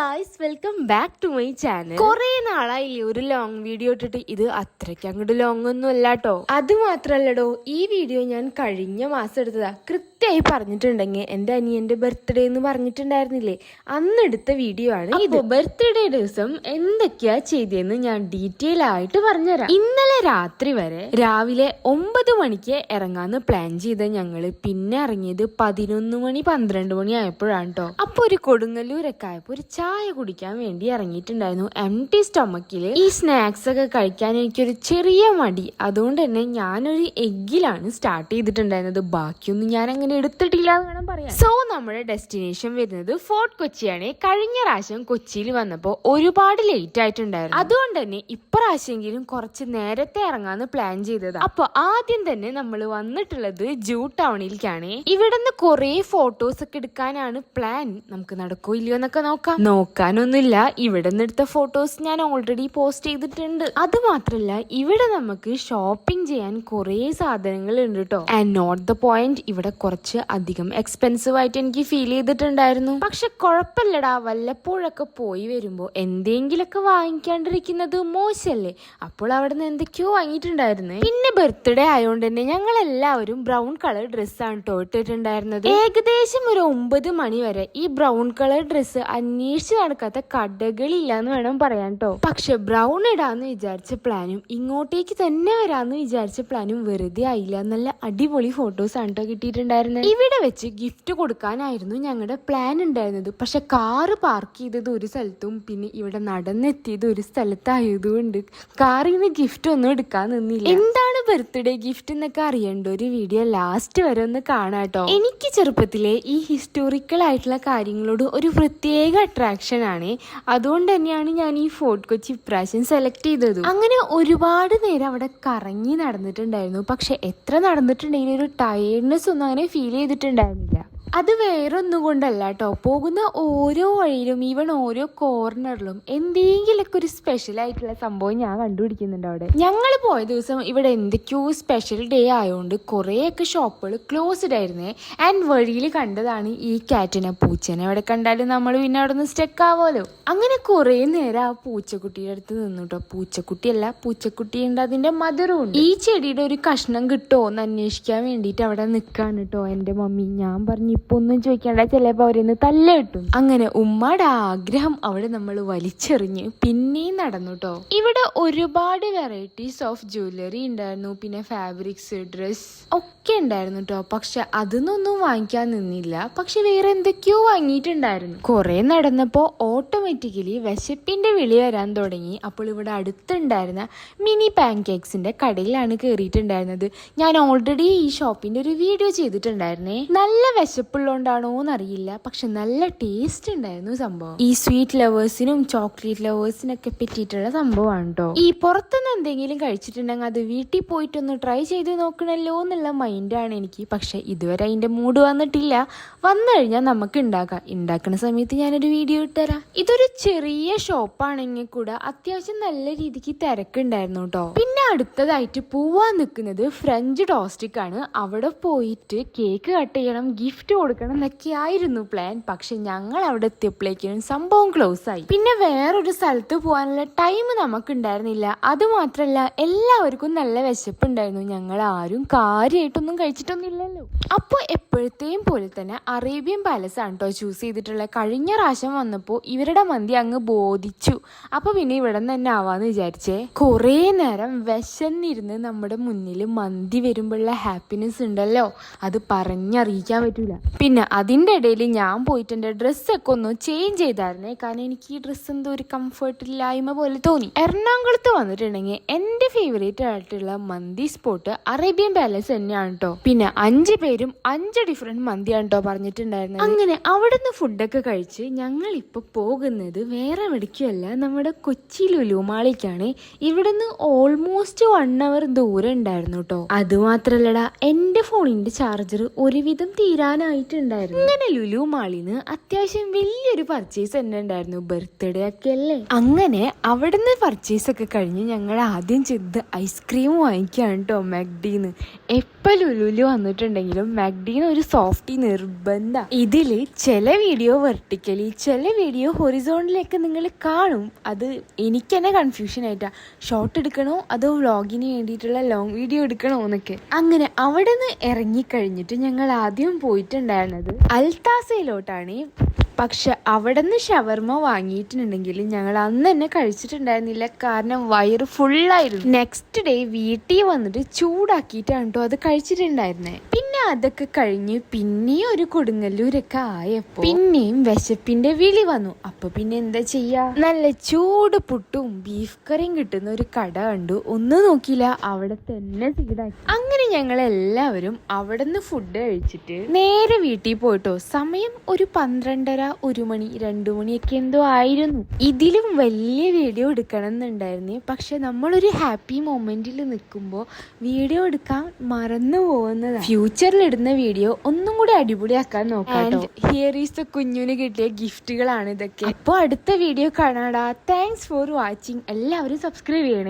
Guys welcome back to my channel കുറെ നാളായില്ലേ ഒരു ലോങ് വീഡിയോ ഇട്ടിട്ട്. ഇത് അത്രയ്ക്ക് അങ്ങോട്ട് ലോങ് ഒന്നും അല്ല കേട്ടോ അത് മാത്രല്ലടോ ഈ വീഡിയോ ഞാൻ കഴിഞ്ഞ മാസം എടുത്തതാ. കൃത്യമായി പറഞ്ഞിട്ടുണ്ടെങ്കിൽ എന്റെ അനിയന്റെ ബർത്ത്ഡേ എന്ന് പറഞ്ഞിട്ടുണ്ടായിരുന്നില്ലേ? അന്ന് എടുത്ത വീഡിയോ ആണ് ഇത്. ബർത്ത്ഡേ ദിവസം എന്തൊക്കെയാ ചെയ്തതെന്ന് ഞാൻ ഡീറ്റെയിൽ ആയിട്ട് പറഞ്ഞുതരാം. ഇന്നലെ രാത്രി വരെ രാവിലെ ഒമ്പത് മണിക്ക് ഇറങ്ങാന്ന് പ്ലാൻ ചെയ്ത ഞങ്ങൾ പിന്നെ ഇറങ്ങിയത് പതിനൊന്ന് മണി പന്ത്രണ്ട് മണി ആയപ്പോഴാണ് കേട്ടോ അപ്പൊ ഒരു കൊടുങ്ങല്ലൂരൊക്കെ ആയപ്പോ ഒരു ചായ കുടിക്കാൻ വേണ്ടി ഇറങ്ങിയിട്ടുണ്ടായിരുന്നു. എം ടി സ്റ്റൊമക്കിൽ ഈ സ്നാക്സ് ഒക്കെ കഴിക്കാൻ എനിക്കൊരു ചെറിയ മടി. അതുകൊണ്ട് തന്നെ ഞാനൊരു എഗ്ഗിലാണ് സ്റ്റാർട്ട് ചെയ്തിട്ടുണ്ടായിരുന്നത്. ബാക്കിയൊന്നും ഞാൻ അങ്ങനെ എടുത്തിട്ടില്ല എന്ന് വേണം പറയാം സോ നമ്മുടെ ഡെസ്റ്റിനേഷൻ വരുന്നത് ഫോർട്ട് കൊച്ചിയാണ്. കഴിഞ്ഞ പ്രാവശ്യം കൊച്ചിയിൽ വന്നപ്പോൾ ഒരുപാട് ലേറ്റ് ആയിട്ടുണ്ടായിരുന്നു. അതുകൊണ്ട് തന്നെ ഇപ്രാവശ്യമെങ്കിലും കുറച്ച് നേരത്തെ ഇറങ്ങാന്ന് പ്ലാൻ ചെയ്തത്. അപ്പൊ ആദ്യം തന്നെ നമ്മൾ വന്നിട്ടുള്ളത് ജൂ ടൗണിലേക്കാണ് ഇവിടുന്ന് കുറെ ഫോട്ടോസ് ഒക്കെ എടുക്കാനാണ് പ്ലാൻ നമുക്ക് നടക്കോ ഇല്ലയോ എന്നൊക്കെ നോക്കാം. നോക്കാനൊന്നുമില്ല. ഇവിടെ നിന്ന് എടുത്ത ഫോട്ടോസ് ഞാൻ ഓൾറെഡി പോസ്റ്റ് ചെയ്തിട്ടുണ്ട്. അത് മാത്രല്ല ഇവിടെ നമുക്ക് ഷോപ്പിംഗ് ചെയ്യാൻ കുറെ സാധനങ്ങൾ ഉണ്ട് കേട്ടോ ആൻഡ് നോട്ട് ദ പോയിന്റ് ഇവിടെ കുറച്ച് അധികം എക്സ്പെൻസീവ് ആയിട്ട് എനിക്ക് ഫീൽ ചെയ്തിട്ടുണ്ടായിരുന്നു. പക്ഷെ കുഴപ്പമില്ലടാ വല്ലപ്പോഴൊക്കെ പോയി വരുമ്പോ എന്തെങ്കിലുമൊക്കെ വാങ്ങിക്കാണ്ടിരിക്കുന്നത് മോശല്ലേ? അപ്പോൾ അവിടെ നിന്ന് എന്തൊക്കെയോ വാങ്ങിയിട്ടുണ്ടായിരുന്നു. പിന്നെ ബർത്ത്ഡേ ആയതുകൊണ്ട് തന്നെ ഞങ്ങൾ എല്ലാവരും ബ്രൗൺ കളർ ഡ്രസ്സാണ് കേട്ടോ ഇട്ടിട്ടുണ്ടായിരുന്നത്. ഏകദേശം ഒരു ഒമ്പത് മണി വരെ ഈ ബ്രൗൺ കളർ ഡ്രസ്സ് അന്വേഷിച്ച് നടക്കാത്ത കടകളില്ല എന്ന് വേണം പറയാൻ കേട്ടോ പക്ഷെ ബ്രൗൺ ഇടാന്ന് വിചാരിച്ച പ്ലാനും ഇങ്ങോട്ടേക്ക് തന്നെ വരാന്ന് വിചാരിച്ച പ്ലാനും വെറുതെ ആയില്ല. നല്ല അടിപൊളി ഫോട്ടോസ് ആണ് കേട്ടോ കിട്ടിയിട്ടുണ്ടായിരുന്നത് ഇവിടെ വെച്ച് ഗിഫ്റ്റ് കൊടുക്കാനായിരുന്നു ഞങ്ങളുടെ പ്ലാൻ ഉണ്ടായിരുന്നത്. പക്ഷെ കാറ് പാർക്ക് ചെയ്തത് ഒരു സ്ഥലത്തും പിന്നെ ഇവിടെ നടന്നെത്തിയത് ഒരു സ്ഥലത്തായതുകൊണ്ട് കാറിൽ നിന്ന് ഗിഫ്റ്റ് ഒന്നും എടുക്കാൻ നിന്നില്ല. എന്താണ് ബർത്ത്ഡേ ഗിഫ്റ്റ് എന്നൊക്കെ അറിയേണ്ട ഒരു വീഡിയോ ലാസ്റ്റ് വരെ ഒന്ന് കാണാട്ടോ എനിക്ക് ചെറുപ്പത്തിലെ ഈ ഹിസ്റ്റോറിക്കൽ ആയിട്ടുള്ള കാര്യങ്ങളോട് ഒരു പ്രത്യേക അട്രാക്ഷൻ ആണ്. അതുകൊണ്ട് തന്നെയാണ് ഞാൻ ഈ ഫോർട്ട് കൊച്ചി ഇപ്രാവശ്യം സെലക്ട് ചെയ്തത്. അങ്ങനെ ഒരുപാട് നേരം അവിടെ കറങ്ങി നടന്നിട്ടുണ്ടായിരുന്നു. പക്ഷെ എത്ര നടന്നിട്ടുണ്ടെങ്കിലും ഒരു ടയേർഡ്നെസ് ഒന്നും അങ്ങനെ ഫീൽ ചെയ്തിട്ടുണ്ടായിരുന്നില്ല. അത് വേറൊന്നും കൊണ്ടല്ല കേട്ടോ പോകുന്ന ഓരോ വഴിയിലും ഈവൺ ഓരോ കോർണറിലും എന്തെങ്കിലുമൊക്കെ ഒരു സ്പെഷ്യൽ ആയിട്ടുള്ള സംഭവം ഞാൻ കണ്ടുപിടിക്കുന്നുണ്ട് അവിടെ. ഞങ്ങൾ പോയ ദിവസം ഇവിടെ എന്തൊക്കെയോ സ്പെഷ്യൽ ഡേ ആയതുകൊണ്ട് കുറേയൊക്കെ ഷോപ്പുകൾ ക്ലോസ്ഡ് ആയിരുന്നേ. ആൻഡ് വഴിയിൽ കണ്ടതാണ് ഈ കാറ്റിനെ പൂച്ചനെ. എവിടെ കണ്ടാലും നമ്മൾ പിന്നെ അവിടെ നിന്ന് സ്റ്റെക്ക് ആവുമല്ലോ. അങ്ങനെ കുറേ നേരം ആ പൂച്ചക്കുട്ടിയുടെ അടുത്ത് നിന്നു കേട്ടോ പൂച്ചക്കുട്ടിയല്ല പൂച്ചക്കുട്ടി ഉണ്ട് അതിന്റെ മദറും ഉണ്ട്. ഈ ചെടിയുടെ ഒരു കഷ്ണം കിട്ടുമോ എന്ന് അന്വേഷിക്കാൻ വേണ്ടിയിട്ട് അവിടെ നിൽക്കാണ് കേട്ടോ എന്റെ മമ്മി. ഞാൻ പറഞ്ഞു ഇപ്പൊ ഒന്നും ചോദിക്കണ്ട ചിലപ്പോൾ അവരെന്ന് തല്ല കിട്ടും. അങ്ങനെ ഉമ്മയുടെ ആഗ്രഹം അവിടെ നമ്മൾ വലിച്ചെറിഞ്ഞ് പിന്നെയും നടന്നു കേട്ടോ ഇവിടെ ഒരുപാട് വെറൈറ്റീസ് ഓഫ് ജ്വല്ലറി ഉണ്ടായിരുന്നു പിന്നെ ഫാബ്രിക്സ് ഡ്രസ് ഒക്കെ ഉണ്ടായിരുന്നു കേട്ടോ പക്ഷെ അതിനൊന്നും വാങ്ങിക്കാൻ നിന്നില്ല. പക്ഷെ വേറെ എന്തൊക്കെയോ വാങ്ങിയിട്ടുണ്ടായിരുന്നു. കുറെ നടന്നപ്പോ ഓട്ടോമാറ്റിക്കലി വിശപ്പിന്റെ വിളി വരാൻ തുടങ്ങി. അപ്പോൾ ഇവിടെ അടുത്തുണ്ടായിരുന്ന മിനി പാൻകേക്സിന്റെ കടയിലാണ് കയറിയിട്ടുണ്ടായിരുന്നത് ഞാൻ ഓൾറെഡി ഈ ഷോപ്പിന്റെ ഒരു വീഡിയോ ചെയ്തിട്ടുണ്ടായിരുന്നേ. നല്ല വിശപ്പുള്ളതുകൊണ്ടാണോ എന്നറിയില്ല പക്ഷെ നല്ല ടേസ്റ്റ് ഉണ്ടായിരുന്നു സംഭവം. ഈ സ്വീറ്റ് ലവേഴ്സിനും ചോക്ലേറ്റ് ലവേഴ്സിനൊക്കെ പറ്റിയിട്ടുള്ള സംഭവമാണ് കേട്ടോ ഈ പുറത്തുനിന്ന് എന്തെങ്കിലും കഴിച്ചിട്ടുണ്ടെങ്കിൽ അത് വീട്ടിൽ പോയിട്ടൊന്ന് ട്രൈ ചെയ്ത് നോക്കണല്ലോ എന്നുള്ള മൈൻഡാണ് എനിക്ക്. പക്ഷെ ഇതുവരെ അതിന്റെ മൂഡ് വന്നിട്ടില്ല. വന്നു കഴിഞ്ഞാൽ നമുക്ക് ഉണ്ടാക്കാം. ഉണ്ടാക്കുന്ന സമയത്ത് ഞാനൊരു വീഡിയോ ഇട്ടുതരാം. ഇതൊരു ചെറിയ ഷോപ്പാണെങ്കിൽ കൂടെ അത്യാവശ്യം നല്ല രീതിക്ക് തിരക്കുണ്ടായിരുന്നു കേട്ടോ. പിന്നെ അടുത്തതായിട്ട് പോവാൻ നിൽക്കുന്നത് ഫ്രഞ്ച് ഡോസ്റ്റിക് ആണ് അവിടെ പോയിട്ട് കേക്ക് കട്ട് ചെയ്യണം ഗിഫ്റ്റ് കൊടുക്കണം എന്നൊക്കെ ആയിരുന്നു പ്ലാൻ പക്ഷെ ഞങ്ങൾ അവിടെ എത്തിയപ്പോഴേക്കും സംഭവം ക്ലോസ് ആയി. പിന്നെ വേറൊരു സ്ഥലത്ത് പോകാനുള്ള ടൈം നമുക്ക് ഉണ്ടായിരുന്നില്ല അത് മാത്രല്ല എല്ലാവർക്കും നല്ല വിശപ്പുണ്ടായിരുന്നു. ഞങ്ങൾ ആരും കാര്യമായിട്ടൊന്നും കഴിച്ചിട്ടൊന്നും ഇല്ലല്ലോ അപ്പോൾ എപ്പോഴത്തെയും പോലെ തന്നെ അറേബ്യൻ പാലസ് ആണ് കേട്ടോ ചൂസ് ചെയ്തിട്ടുള്ള. കഴിഞ്ഞ പ്രാവശ്യം വന്നപ്പോൾ ഇവരുടെ മന്തി അങ്ങ് ബോധിച്ചു. അപ്പൊ പിന്നെ ഇവിടെ നിന്ന് തന്നെ ആവാന്ന് വിചാരിച്ചേ. കുറേ നേരം വിശന്നിരുന്ന് നമ്മുടെ മുന്നിൽ മന്തി വരുമ്പോഴുള്ള ഹാപ്പിനെസ് ഉണ്ടല്ലോ. അത് പറഞ്ഞറിയിക്കാൻ പറ്റൂല. പിന്നെ അതിന്റെ ഇടയിൽ ഞാൻ പോയിട്ട് എന്റെ ഡ്രസ്സൊക്കെ ഒന്ന് ചേഞ്ച് ചെയ്തായിരുന്നേ. കാരണം എനിക്ക് ഈ ഡ്രസ്സ് എന്തോ ഒരു കംഫർട്ടില്ലായ്മ പോലെ തോന്നി. എറണാകുളത്ത് വന്നിട്ടുണ്ടെങ്കിൽ എന്റെ ഫേവറേറ്റ് ആയിട്ടുള്ള മന്തി സ്പോട്ട് അറേബ്യൻ പാലസ് തന്നെയാണ് കേട്ടോ പിന്നെ അഞ്ച് പേരും അഞ്ച് ഡിഫറെന്റ് മന്തിയാണ് കേട്ടോ പറഞ്ഞിട്ടുണ്ടായിരുന്നത്. അങ്ങനെ അവിടുന്ന് ഫുഡൊക്കെ കഴിച്ച് ഞങ്ങൾ ഇപ്പോൾ പോകുന്നത് വേറെ എവിടേക്കുമല്ല നമ്മുടെ കൊച്ചി ലുലുമാളിക്കാണ് ഇവിടുന്ന് ഓൾമോസ്റ്റ് വൺ അവർ ദൂരം ഉണ്ടായിരുന്നു കേട്ടോ അതുമാത്രല്ലടാ എന്റെ ഫോണിന്റെ ചാർജർ ഒരുവിധം തീരാനായി. ആയിട്ടുണ്ടായിരുന്നു അങ്ങനെ ലുലു മാളിന്ന് അത്യാവശ്യം വലിയൊരു പർച്ചേസ് തന്നെ ഉണ്ടായിരുന്നു. ബർത്ത്ഡേ ഒക്കെ അല്ലേ? അങ്ങനെ അവിടുന്ന് പർച്ചേസ് ഒക്കെ കഴിഞ്ഞ് ഞങ്ങൾ ആദ്യം ചെയ്ത് ഐസ്ക്രീം വാങ്ങിക്കുകയാണ് കേട്ടോ മാക്ഡീന്ന് എപ്പോൾ ലുലുലു വന്നിട്ടുണ്ടെങ്കിലും മാക്ഡീന്ന് ഒരു സോഫ്റ്റി നിർബന്ധ. ഇതിൽ ചില വീഡിയോ വെർട്ടിക്കലി ചില വീഡിയോ ഹൊറിസോണിലേക്ക് നിങ്ങൾ കാണും. അത് എനിക്ക് തന്നെ കൺഫ്യൂഷൻ ആയിട്ടാ. ഷോർട്ട് എടുക്കണോ? അതോ വ്ളോഗിന് വേണ്ടിയിട്ടുള്ള ലോങ് വീഡിയോ എടുക്കണോ എന്നൊക്കെ. അങ്ങനെ അവിടെ നിന്ന് ഇറങ്ങിക്കഴിഞ്ഞിട്ട് ഞങ്ങൾ ആദ്യം പോയിട്ടുണ്ടായിരുന്നത് അൽത്താസയിലോട്ടാണ്. പക്ഷെ അവിടെ നിന്ന് ഷവർമ വാങ്ങിയിട്ടുണ്ടെങ്കിൽ ഞങ്ങൾ അന്ന് തന്നെ കഴിച്ചിട്ടുണ്ടായിരുന്നില്ല. കാരണം വയറ് ഫുള്ളായിരുന്നു നെക്സ്റ്റ് ഡേ വീട്ടിൽ വന്നിട്ട് ചൂടാക്കിയിട്ടാണ് കേട്ടോ അത് കഴിച്ചിട്ടുണ്ടായിരുന്നത് പിന്നെ അതൊക്കെ കഴിഞ്ഞ് പിന്നെയും ഒരു കൊടുങ്ങല്ലൂരൊക്കെ ആയപ്പോ പിന്നെയും വിശപ്പിന്റെ വിളി വന്നു. അപ്പൊ പിന്നെ എന്താ ചെയ്യാ? നല്ല ചൂട് പുട്ടും ബീഫ് കറിയും കിട്ടുന്ന ഒരു കട കണ്ടു. ഒന്നും നോക്കിയില്ല. അവിടെ തന്നെ സീഡാക്കി അങ്ങനെ ഞങ്ങൾ എല്ലാവരും അവിടെ നിന്ന് ഫുഡ് കഴിച്ചിട്ട് നേരെ വീട്ടിൽ പോയിട്ടോ. സമയം ഒരു പന്ത്രണ്ടര ഒരു മണി രണ്ടു മണിയൊക്കെ എന്തോ ആയിരുന്നു. ഇതിലും വലിയ വീഡിയോ എടുക്കണം എന്നുണ്ടായിരുന്നു പക്ഷെ നമ്മളൊരു ഹാപ്പി മൊമെന്റിൽ നിൽക്കുമ്പോൾ വീഡിയോ എടുക്കാൻ മറന്നു പോകുന്നതാണ്. ഫ്യൂച്ചറിൽ ഇടുന്ന വീഡിയോ ഒന്നും കൂടി അടിപൊളിയാക്കാൻ നോക്കാം ഹിയർ ഈസ് ദ കുഞ്ഞുന് കിട്ടിയ ഗിഫ്റ്റുകളാണ് ഇതൊക്കെ. അപ്പോൾ അടുത്ത വീഡിയോ കാണാടാ. താങ്ക്സ് ഫോർ വാച്ചിങ് എല്ലാവരും സബ്സ്ക്രൈബ് ചെയ്യണേ.